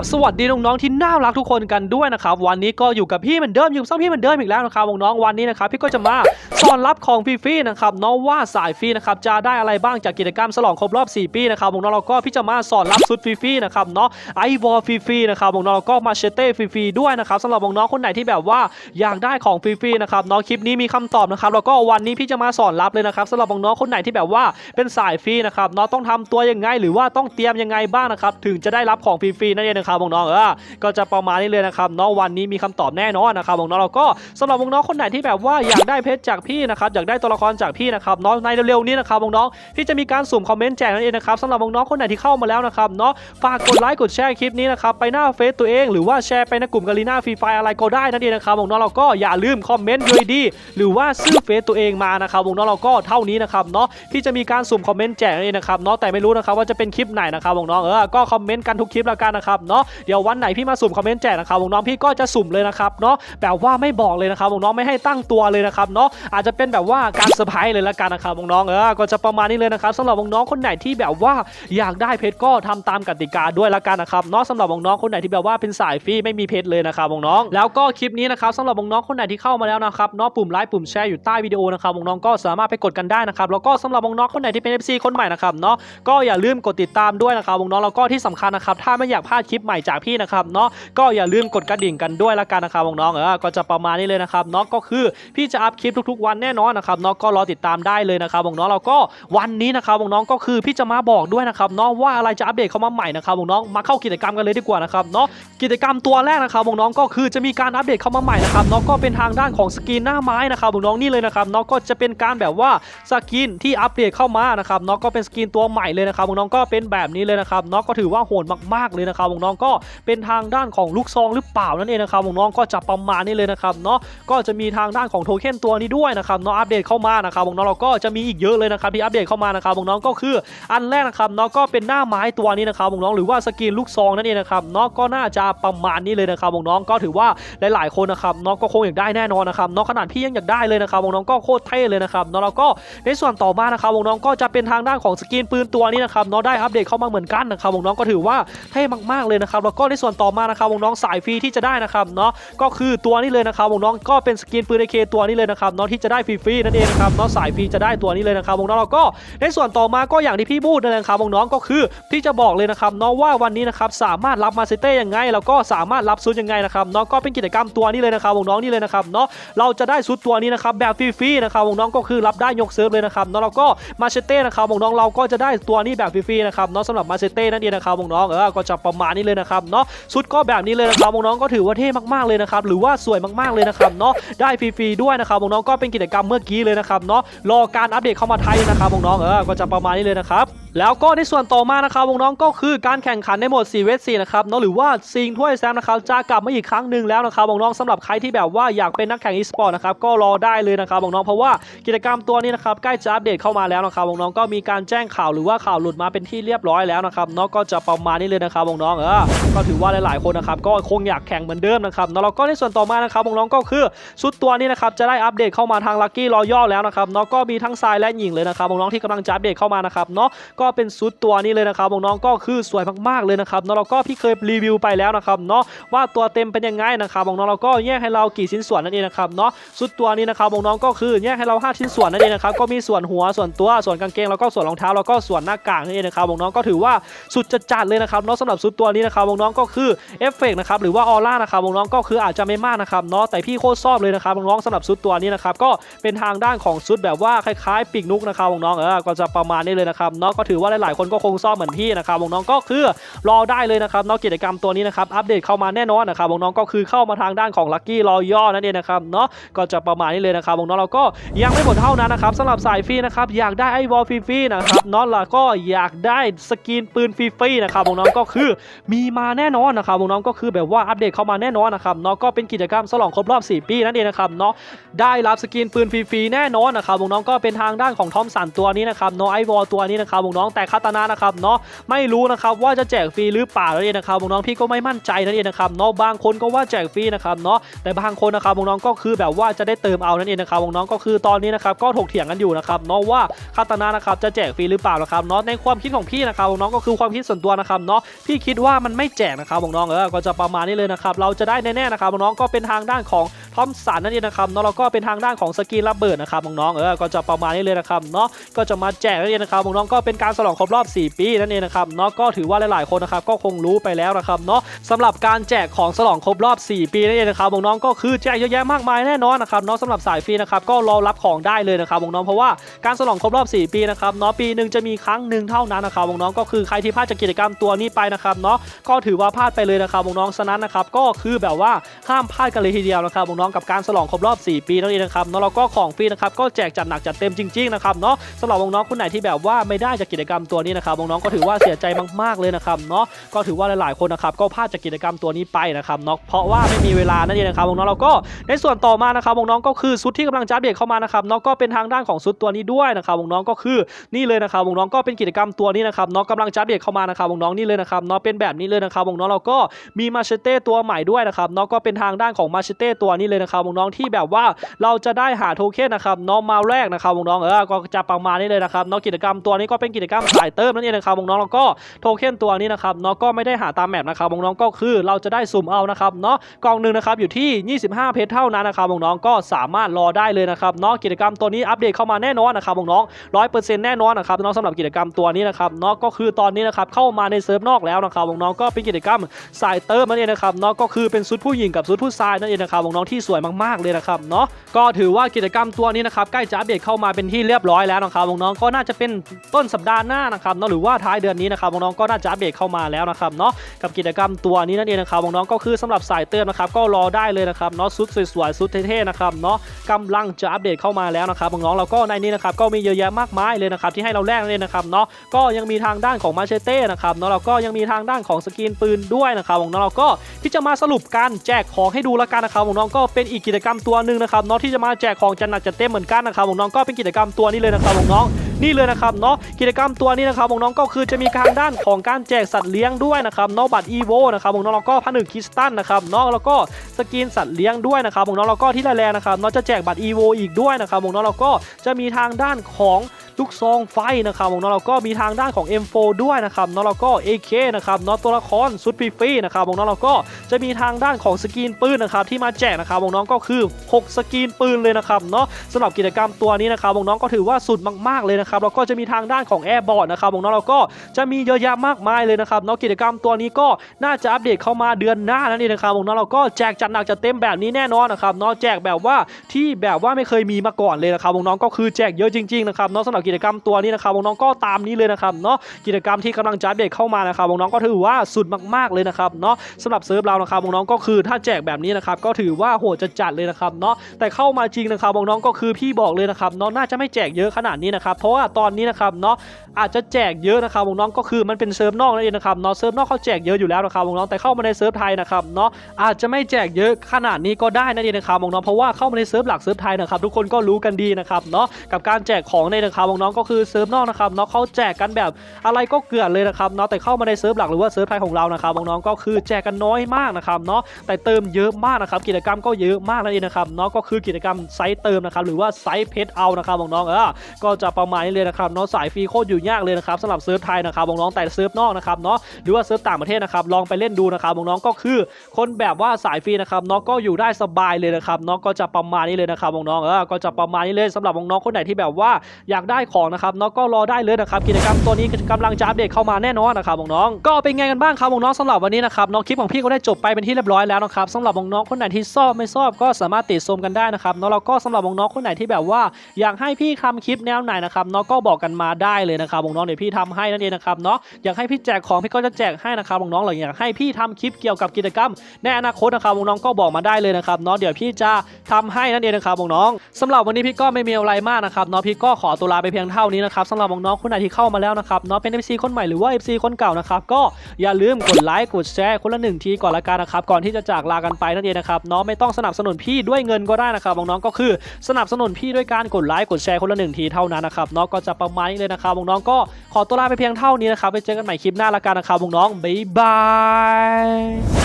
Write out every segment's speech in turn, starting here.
บสวัสดีน้องๆที่น่ารักทุกคนกันด้วยนะครับวันนี้ก็อยู่กับพี่เหมือนเดิมอยู่กับพี่เหมือนเดิมอีกแล้วนะครับน้องๆวันนี้นะครับพี่ก็จะมาสอนรับของฟรีๆนะครับน้องว่าสายฟรีนะครับจะได้อะไรบ้างจากกิจกรรมฉลองครบรอบ 4 ปีนะครับน้องๆเราก็พี่จะมาสอนรับชุดฟรีๆนะครับเนาะไอวอลฟรีๆนะครับน้องๆเราก็มาเชเต้ฟรีๆด้วยนะครับสำหรับน้องๆคนไหนที่แบบว่าอยากได้ของฟรีๆนะครับเนาะคลิปนี้มีคำตอบนะครับแล้วก็วันนี้พี่จะมาสอนรับเลยนะครับสำหรับน้องๆคนไหนที่แบบว่าเป็นสายฟรีนะครับเนาะต้องทำตัวยังไงหรือว่าต้องเตรียมยังไงบ้างนะครับถึงจะได้รับของฟรีๆนั่นเองนะครับน้องเออก็จะประมาณนี้เลยนะครับเนาะวันนี้มีคำตอบแน่นอนนะครับวงน้องเราก็สำหรับวงน้องคนไหนที่แบบว่าอยากได้เพชรจากพี่นะครับอยากได้ตัวละครจากพี่นะครับเนาะในเร็วๆนี้นะครับวงน้องๆพี่จะมีการสุ่มคอมเมนต์แจกนั่นเองนะครับสำหรับวงน้องคนไหนที่เข้ามาแล้วนะครับเนาะฝากกดไลค์กดแชร์คลิปนี้นะครับไปหน้าเฟซตัวเองหรือว่าแชร์ไปในกลุ่มกาลีนาฟรีไฟอะไรก็ได้นั่นเองนะครับวงน้องเราก็อย่าลืมคอมเมนต์ด้วยดีหรือว่าชื่อเฟซตัวเองมานะครับวงน้องเราก็เท่านี้นะครับเนาะพี่จะมีการสุ่มคอมเมนต์แจกนั่นเองนะครับเนาะแต่ไม่รู้นะครับว่าจะเป็นคลิปไหนนะครับน้องเออก็คอมเมนต์กันทุกคลิปแล้วกันนะครับเนาะเดี๋ยววันไหนพี่มาสุ่มคอมเมนต์แจกนะครับน้องพี่ก็จะสุ่มเลยนะครับเนาะแบบว่าไม่บอกเลยนะครับน้องไม่ให้ตั้งตัวเลยนะครับเนาะอาจจะเป็นแบบว่าการเซอร์ไพรส์เลยละกันนะครับน้องเออก็จะประมาณนี้เลยนะครับสำหรับน้องคนไหนที่แบบว่าอยากได้เพชรก็ทำตามกติกาด้วยละกันนะครับเนาะสำหรับน้องคนไหนที่แบบว่าเป็นสายฟรีไม่มีเพชรเลยนะครับน้องแล้วก็คลิปนี้นะครับสำหรับน้องคนไหนที่เข้ามาแล้วนะครับเนาะปุ่มไลค์ปุ่มแชร์อยู่ใต้วิดีโอนะครับน้องก็สามารถไปกดกันได้นะครับแล้วก็สำหรับน้องคนไหนที่เป็น FC คนใหม่นะครับเนาะก็อย่าลืมกดติดตามด้วยนะครับน้องแล้วก็ที่สำคัญนะครับถ้าไม่อยากพลาดคลิปใหม่จากพี่นะครับเนาะก็อย่าลืมกดกระดิ่งกันด้วยละกันนะครับน้องๆเออก็จะประมาณนี้เลยนะครับเนาะก็คือพี่จะอัพคลิปทุกๆ วันแน่นอนนะครับเนาะก็รอติดตามได้เลยนะครับน้องๆแล้วก็วันนี้นะครับน้องๆก็คือพี่จะมาบอกด้วยนะครับเนาะว่าอะไรจะอัปเดตเข้ามาใหม่นะครับน้องๆมาเข้ากิจกรรมกันเลยดีกว่านะครับเนาะกิจกรรมตัวแรกนะครับน้องๆก็คือจะมีการอัปเดตเข้ามาใหม่นะครับเนาะก็เป็นทางด้านของสกินหน้าไม้นะครับน้องๆนี่เลยนะครับเนาะก็จะเป็นการแบบว่าสกินที่อัปเดตเข้ามานะครับเนาะก็เป็นสกินตัวใหม่เลยนะครับน้องๆก็เป็นแบบนี้เลยนะครับเนาะก็ถือว่าโหดมากๆเลยนะครับน้องๆก็เป็นทางด้านของลูกซองหรือเปล่านั่นเองนะครับน้องก็จะประมาณนี้เลยนะครับเนาะก็จะมีทางด้านของโทเค็นตัวนี้ด้วยนะครับเนาะอัปเดตเข้ามานะครับน้องเราก็จะมีอีกเยอะเลยนะครับที่อัปเดตเข้ามานะครับน้องก็คืออันแรกนะครับเนาะก็เป็นหน้าไม้ตัวนี้นะครับน้องหรือว่าสกินลูกซองนั่นเองนะครับเนาะก็น่าจะประมาณนี้เลยนะครับน้องก็ถือว่าหลายๆคนนะครับเนาะก็คงอยากได้แน่นอนนะครับเนาะขนาดพี่ยังอยากได้เลยนะครับน้องก็โคตรเท่เลยนะครับเนาะแล้วก็ในส่วนต่อมานะครับน้องก็จะเป็นทางด้านของสกินปืนตัวนี้นะครับเนาะได้อัปเดตเข้ามาเหมือนกันนะครับน้องก็ถือว่าเท่มากๆเลยนะครับแล้วก็ในส่วนต่อมานะครับวงน้องสายฟรีที่จะได้นะครับเนาะก็คือตัวนี้เลยนะครับวงน้องก็เป็นสกินปืน AK ตัวนี้เลยนะครับเนาะที่จะได้ฟรีๆนั่นเองนะครับเนาะสายฟรีจะได้ตัวนี้เลยนะครับวงน้องๆแล้วก็ในส่วนต่อมาก็อย่างที่พี่พูดนั่นแหละครับวงน้องก็คือพี่จะบอกเลยนะครับเนาะว่าวันนี้นะครับสามารถรับมาเซเต้ยังไง แล้วก็สามารถรับซุดยังไงนะครับเนาะก็เป็นกิจกรรมตัวนี้เลยนะครับวงน้องนี่เลยนะครับเนาะเราจะได้ซุดตัวนี้นะครับแบบฟรีๆนะครับวงน้องก็คือรับได้ยกเซิร์ฟเลยนะครับเนาะแล้วก็มาเชเต้นะครับน้องเราก็จะได้ตัวนี้แบบฟรีๆนะครับเนาะสำหรับมาเชเต้นั่นเองนะครับน้องเออก็จะประมาณนี้เลยนะครับเนาะชุดก็แบบนี้เลยนะครับน้องๆก็ถือว่าเท่มากๆเลยนะครับหรือว่าสวยมากๆเลยนะครับเนาะได้ฟรีๆด้วยนะครับน้องๆก็เป็นกิจกรรมเมื่อกี้เลยนะครับเนาะรอการอัปเดตเข้ามาไทยนะครับน้องๆเออก็จะประมาณนี้เลยนะครับ แล้วก็ในส่วนต่อมานะครับวงน้องก็คือการแข่งขันในโหมด4เวท4นะครับเนาะหรือว่าซิงถ้วยแซมนะครับจะกลับมาอีกครั้งหนึ่งแล้วนะครับวงน้องสำหรับใครที่แบบว่าอยากเป็นนักแข่งอีสปอร์ตนะครับก็รอได้เลยนะครับวงน้องเพราะว่ากิจกรรมตัวนี้นะครับใกล้จะอัปเดตเข้ามาแล้วนะครับวงน้องก็มีการแจ้งข่าวหรือว่าข่าวหลุดมาเป็นที่เรียบร้อยแล้วนะครับเนาะก็จะประมาณนี้เลยนะครับวงน้องเออก็ถือว่าหลาย ๆ คนนะครับก็คงอยากแข่งเหมือนเดิมนะครับเนาะแล้วก็ในส่วนต่อมานะครับวงน้องก็คือชุดตัวนี้นะครับจะได้อัปเดตเข้ามาทางลัคกี้รอยัลแล้วนะครับเนาะก็มีทั้งทรายและหญิงเลยนะครับวงน้องที่กำลังจะอัปเดตเข้ามานะครับเนาะก็เป็นชุดตัวนี้เลยนะครับน้องๆก็คือสวยมากๆเลยนะครับเนาะเราก็พี่เคยรีวิวไปแล้วนะครับเนาะว่าตัวเต็มเป็นยังไงนะครับน้องเราก็แยกให้เรากี่ชิ้นส่วนนั่นเองนะครับเนาะชุดตัวนี้นะครับน้องก็คือแยกให้เรา 5 ชิ้นส่วนนั่นเองนะครับก็มีส่วนหัวส่วนตัวส่วนกางเกงแล้วก็ส่วนรองเท้าแล้วก็ส่วนหน้ากากนั่นเองนะครับน้องก็ถือว่าสุดจัดเลยนะครับเนาะสำหรับชุดตัวนี้นะครับน้องก็คือเอฟเฟกต์นะครับหรือว่าออร่านะครับน้องก็คืออาจจะไม่มากนะครับเนาะแต่พี่โคตรชอบเลยนะครับน้องสำหรับชุดตัวนี้นะครับก็เป็นทางด้านของชุดแบบว่าคล้ายๆปีกนุกนะครับน้องเออก็จะประมาณนี้เลยนะครับเนาะก็ถือว่าหลายๆคนก็คงชอบเหมือนพี่นะครับวงน้องก็คือรอได้เลยนะครับนาะกิจกรรมตัวนี้นะครับอัปเดตเข้ามาแน่นอนนะครับวงน้องก็คือเข้ามาทางด้านของลัคกี้รอย่อนั่นเองนะครับเนาะก็จะประมาณนี้เลยนะครับวงน้องเราก็ยังไม่หมดเท่านั้นนะครับสำหรับสายฟรีนะครับอยากได้ไอวอลฟรีๆนะครับนาะแล้วก็อยากได้สกินปืนฟรีๆนะครับวงน้องก็คือมีมาแน่นอนนะครับวงน้องก็คือแบบว่าอัปเดตเข้ามาแน่นอนนะครับเนาะก็เป็นกิจกรรมฉลองครบรอบ 4 ปีนั่นเองนะครับเนาะได้รับสกินปืนฟรีๆแน่นอนนะครับน้องก็เป็นทางด้านของทอมสันตัวนี้นะครับเนาะไอวอลตัวนี้นะครับน้น้องแต่คาตานะนะครับเนาะไม่รู้นะครับว่าจะแจกฟรีหรือเปล่านั่นเองนะครับน้องพี่ก็ไม่มั่นใจนั่นเองนะครับเนาะบางคนก็ว่าแจกฟรีนะครับเนาะแต่บางคนนะครับน้องก็คือแบบว่าจะได้เติมเอานั่นเองนะครับน้องก็คือตอนนี้นะครับก็ถกเถียงกันอยู่นะครับเนาะว่าคาตานะนะครับจะแจกฟรีหรือเปล่านะครับเนาะในความคิดของพี่นะครับน้องก็คือความคิดส่วนตัวนะครับเนาะพี่คิดว่ามันไม่แจกนะครับน้องเออก็จะประมาณนี้เลยนะครับเราจะได้แน่ๆนะครับน้องก็เป็นทางด้านของ อมสันนั่นเองนะครับเนาะแล้วก็เป็นทางด้านของสกีระเบิดนะครับน้องๆเออก็จะประมาณนี้เลยนะครับเนาะก็จะมาแจกนั่นเองนะครับน้องๆก็เป็นการฉลองครบรอบ 4 ปีนั่นเองนะครับเนาะก็ถือว่าหลายๆคนนะครับก็คงรู้ไปแล้วนะครับเนาะสำหรับการแจกของฉลองครบรอบ 4 ปีนั่นเองนะครับน้องๆก็คือแจกเยอะแยะมากมายแน่นอนนะครับเนาะสำหรับสายฟรีนะครับก็รอรับของได้เลยนะครับน้องๆเพราะว่าการฉลองครบรอบ 4 ปีนะครับเนาะปีหนึ่งจะมีครั้งหนึ่งเท่านั้นนะครับน้องๆก็คือใครที่พลาดจากกิจกรรมตัวนี้ไปนะครับเนาะก็ถือว่าพลาดไปเลยนะครับน้องๆฉะนั้นนะครับก็คือแบบว่าห้ามพลาดกันเลยทีเดียวนะครับน้องๆกับการฉลองครบรอบ 4 ปีนั่นเองนะครับเนาะแล้วก็ของฟรีนะครับก็แจกจัดหนักจัดเต็มจริงๆนะครับเนาะสำหรับน้องๆคนไหนที่แบบว่าไม่ได้จากกิจกรรมตัวนี้นะครับน้องๆก็ถือว่าเสียใจมากๆเลยนะครับเนาะก็ถือว่าหลายๆคนนะครับก็พลาดจากกิจกรรมตัวนี้ไปนะครับเนาะเพราะว่าไม่มีเวลานั่นเองนะครับน้องๆเราก็ในส่วนต่อมานะครับน้องๆก็คือชุดที่กำลังจะอัปเดเข้ามานะครับเนาะก็เป็นทางด้านของชุดตัวนี้ด้วยนะครับน้องๆก็คือนี่เลยนะครับน้องๆก็เป็นกิจกรรมตัวนี้นะครับเนาะกำลังจะอัปเดเข้ามานะครับน้องๆนี่เลยนะครับเนาะเป็นแบบนี้เลยนะครับน้องๆเราก็มีมาเชเต้ตัวใหม่ด้วยนะครับเนาะก็เป็นทางด้านของมาเชเต้ตัวนี้เลยนะครับน้องที่แบบว่าเราจะได้หาโทเค็นนะครับเนาะมาแรกนะครับน้องเออก็จะประมาณนี้เลยนะครับเนาะกิจกรรมตัวนี้ก็เป็นกิจกรรมสายเติมนั่นเองนะครับน้องแล้วก็โทเค็นตัวนี้นะครับเนาะก็ไม่ได้หาตามแมปนะครับน้องก็คือเราจะได้สุ่มเอานะครับเนาะกองหนึ่งนะครับอยู่ที่ 25 เพชรเท่านั้นนะครับน้องก็สามารถรอได้เลยนะครับเนาะกิจกรรมตัวนี้อัปเดตเข้ามาแน่นอนนะครับน้องร้อยเปอร์เซ็นต์แน่นอนนะครับน้องสำหรับกิจกรรมตัวนี้นะครับเนาะก็คือตอนนี้นะครับเข้ามาในเซิร์ฟนอกแล้วนะครับน้องก็เป็นกิจกรรมสายเติมนั่นเองนะครับเนาะก็คือเป็นชุดผู้หญิงกับชุดผู้ชายนั่นเองนะครับน้องๆที่สวยมากๆเลยนะครับเนาะก็ถือว่ากิจกรรมตัวนี้นะครับใกล้จะอัปเดตเข้ามาเป็นที่เรียบร้อยแล้วนะครับน้องๆก็น่าจะเป็นต้นสัปดาห์หน้านะครับเนาะหรือว่าท้ายเดือนนี้นะครับน้องๆก็น่าจะอัปเดตเข้ามาแล้วนะครับเนาะกับกิจกรรมตัวนี้นั่นเองนะครับน้องๆก็คือสำหรับสายเติมนะครับก็รอได้เลยนะครับเนาะชุดสวยๆชุดเท่ๆนะครับเนาะกำลังจะอัปเดตเข้ามาแล้วนะครับน้องๆเราก็ในนี้นะครับก็มีเยอะแยะมากมายเลยนะครับที่ให้เราแลกเลยนะครับเนาะก็ยังมีทางด้านของมาเชเต้นะครับเนาะเราก็ยังมีทางด้านของสกินปืนด้วยนะครับน้องๆเราก็ที่จะมาสรุปการแจกของให้ดูล้วกันนะครับน้องๆก็เป็นอีกกิจกรรมตัวหนึ่งนะครับเนาะที่จะมาแจกของจัดหนักจัดเต็มเหมือนกันนะครับน้องก็เป็นกิจกรรมตัวนี้เลยนะครับน้องนี่เลยนะครับเนาะกิจกรรมตัวนี้นะครับน้องก็คือจะมีทางด้านของการแจกสัตว์เลี้ยงด้วยนะครับเนาะบัตรอีโวนะครับน้องแล้วก็พันหนึ่งคริสตันนะครับเนาะแล้วก็สกินสัตว์เลี้ยงด้วยนะครับน้องแล้วก็ที่แรงๆนะครับเนาะจะแจกบัตรอีโวอีกด้วยนะครับน้องแล้วก็จะมีทางด้านของ ลูกซองไฟนะครับน้องๆแล้วก็มีทางด้านของ M4 ด้วยนะครับน้องๆแล้วก็ AK นะครับเนาะตัวละครสุดฟรีนะครับน้องๆแล้วก็จะมีทางด้านของสกินปืนนะครับที่มาแจกนะครับน้องก็คือ 6 สกินปืนเลยนะครับเนาะสำหรับกิจกรรมตัวนี้นะครับน้องก็ถือว่าสุดมากๆเลยนะครับแล้วก็จะมีทางด้านของแอร์บอร์ดนะครับน้องๆแล้วก็จะมีเยอะแยะมากมายเลยนะครับเนาะกิจกรรมตัวนี้ก็น่าจะอัปเดตเข้ามาเดือนหน้านั่นเองนะครับน้องเราก็แจกจัดหนักจัดเต็มแบบนี้แน่นอนนะครับเนาะแจกแบบว่าที่แบบว่าไม่เคยมีมาก่อนเลยนะครับน้องก็คือแจกเยอะจริงๆนะครับเนาะสำหรับกิจกรรมตัวนี้นะครับน้องๆก็ตามนี้เลยนะครับเนาะกิจกรรมที่กำลังจะอัปเดตเข้ามานะครับน้องๆก็ถือว่าสุดมากๆเลยนะครับเนาะสำหรับเซิร์ฟเรานะครับน้องๆก็คือถ้าแจกแบบนี้นะครับก็ถือว่าโหดจะจัดเลยนะครับเนาะแต่เข้ามาจริงนะครับน้องๆก็คือพี่บอกเลยนะครับเนาะน่าจะไม่แจกเยอะขนาดนี้นะครับเพราะว่าตอนนี้นะครับเนาะอาจจะแจกเยอะนะครับน้องๆก็คือมันเป็นเซิร์ฟนอกนั่นเองนะครับเนาะเซิร์ฟนอกเขาแจกเยอะอยู่แล้วนะครับน้องๆแต่เข้ามาในเซิร์ฟไทยนะครับเนาะอาจจะไม่แจกเยอะขนาดนี้ก็ได้นั่นเองนะครับน้องๆเพราะว่าเข้ามาในเซิร์ฟหลักเซิร์ฟไทยนะครับทุกคนก็รู้กันดีนะครับเนาะกับการแจกของในนะครับน้องก็คือเซิร์ฟนอกนะครับเนาะเขาแจกกันแบบอะไรก็เกลื่อนเลยนะครับเนาะแต่เข้ามาในเซิร์ฟหลักหรือว่าเซิร์ฟไทยของเรานะครับน้องก็คือแจกกันน้อยมากนะครับเนาะแต่เติมเยอะมากนะครับกิจกรรมก็เยอะมากนั่นเองนะครับเนาะก็คือกิจกรรมไซส์เติมนะครับหรือว่าไซส์เพชรเอานะครับน้องเออก็จะประมาณนี้เลยนะครับเนาะสายฟรีโคตรอยู่ยากเลยนะครับสำหรับเซิร์ฟไทยนะครับน้องแต่เซิร์ฟนอกนะครับเนาะหรือว่าเซิร์ฟต่างประเทศนะครับลองไปเล่นดูนะครับน้องก็คือคนแบบว่าสายฟรีนะครับเนาะก็อยู่ได้สบายเลยนะครับเนาะก็จะประมาณนี้เลยนะครับน้องเออก็จะประมาณนี้เลยสำหรับน้องคนไหนที่แบบว่าอยากได้ได้ของนะครับเนาะก็รอได้เลยนะครับกิจกรรมตัวนี้กำลังจะอัปเดตเข้ามาแน่นอนนะครับน้องก็เป็นไงกันบ้างครับน้องสำหรับวันนี้นะครับน้องคลิปของพี่ก็ได้จบไปเป็นที่เรียบร้อยแล้วนะครับสำหรับน้องคนไหนที่ชอบไม่ชอบก็สามารถติดชมกันได้นะครับเนาะแล้วก็สำหรับน้องคนไหนที่แบบว่า อยากให้พี่ทำคลิปแนวไหนนะครับเนาะก็บอกกันมาได้เลยนะครับน้องเดี๋ยวพี่ทำให้นั่นเองนะครับเนาะอยากให้พี่แจกของพี่ก็จะแจกให้นะครับน้องหรืออยากให้พี่ทำคลิปเกี่ยวกับกิจกรรมในอนาคตนะครับน้องก็บอกมาได้เลยนะครับเนาะเดี๋ยวพี่จะทำให้นั่นเองนะครับน้องๆสำหรับวันนี้พี่ก็ไม่มีอะไรมากนะครับเนาะพี่ก็ขอตัวลาไปเพียงเท่านี้นะครับสำหรับน้องๆคนไหนที่เข้ามาแล้วนะครับเนาะเป็น FC คนใหม่หรือว่า FC คนเก่านะครับก็อย่าลืมกดไลค์กดแชร์คนละหนึ่งทีก่อนละกันนะครับก่อนที่จะจากลากันไปนั่นเองนะครับเนาะไม่ต้องสนับสนุนพี่ด้วยเงินก็ได้นะครับน้องๆก็คือสนับสนุนพี่ด้วยการกดไลค์กดแชร์คนละหนึ่งทีเท่านั้นนะครับเนาะก็จะประมาณนี้เลยนะครับน้องๆก็ขอตัวลาไปเพียงเท่านี้นะครับไปเจอกันใหม่คลิปหน้าละกันนะครับน้องบ๊ายบา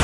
ย